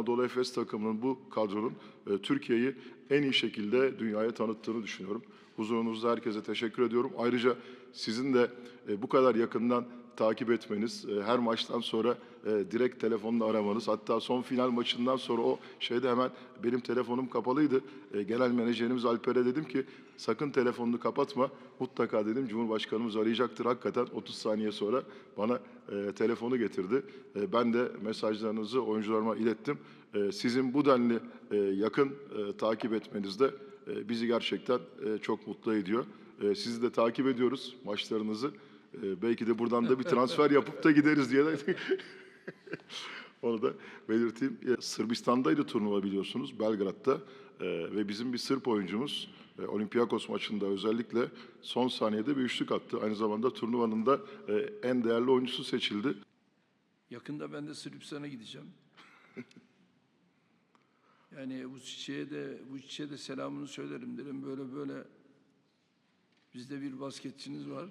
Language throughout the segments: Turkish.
Anadolu Efes takımının bu kadronun e, Türkiye'yi en iyi şekilde dünyaya tanıttığını düşünüyorum. Huzurunuzda herkese teşekkür ediyorum. Ayrıca sizin de e, bu kadar yakından takip etmeniz, e, her maçtan sonra e, direkt telefonla aramanız, hatta son final maçından sonra o şeyde hemen benim telefonum kapalıydı. E, genel menajerimiz Alper'e dedim ki sakın telefonunu kapatma, mutlaka dedim Cumhurbaşkanımız arayacaktır. Hakikaten 30 saniye sonra bana telefonu getirdi. Ben de mesajlarınızı oyuncularıma ilettim. Sizin bu denli yakın e, takip etmeniz de e, bizi gerçekten çok mutlu ediyor. Sizi de takip ediyoruz maçlarınızı. E, belki de buradan da bir transfer yapıp da gideriz diye de onu da belirteyim. Sırbistan'daydı turnuva biliyorsunuz Belgrad'da E, ve bizim bir Sırp oyuncumuz e, Olympiakos maçında özellikle son saniyede bir üçlük attı. Aynı zamanda turnuvanın da e, en değerli oyuncusu seçildi. Yakında ben de Sırbistan'a gideceğim. Yani bu çiçeğe de bu çiçeğe de selamını söylerim derim. Böyle böyle bizde bir basketçiniz var.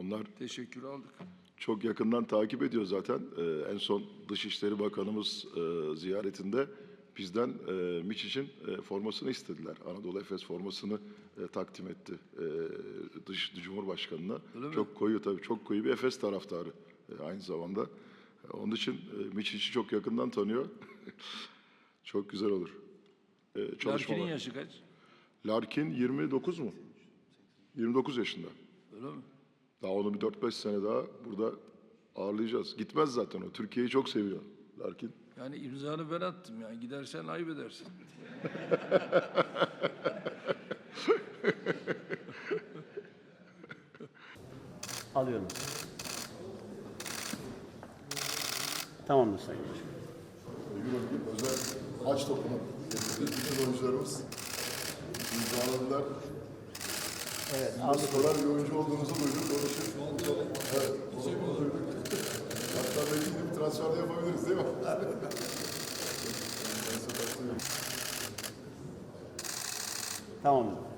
Onlar Teşekkür aldık. çok yakından takip ediyor zaten. Ee, en son Dışişleri Bakanımız e, ziyaretinde bizden e, Miçic'in e, formasını istediler. Anadolu Efes formasını e, takdim etti e, dış Cumhurbaşkanı'na. Çok koyu tabii, çok koyu bir Efes taraftarı e, aynı zamanda. E, onun için e, Miçic'i çok yakından tanıyor. çok güzel olur. E, Larkin'in yaşı kaç? Larkin 29 mu? 29 yaşında. Öyle mi? Daha onu bir 4-5 sene daha burada ağırlayacağız. Gitmez zaten o. Türkiye'yi çok seviyor Larkin. Yani imzanı ben attım yani. Gidersen ayıp edersin. Alıyorum. Tamamdır Sayın Başkanım. Özel topunu getirdik. Bütün oyuncularımız imzaladılar. Evet, de skorer bir oyuncu olduğunuzu duyduk. İçin evet, onu duyduk. Hatta belki de bir transfer de yapabiliriz değil mi? Tamamdır.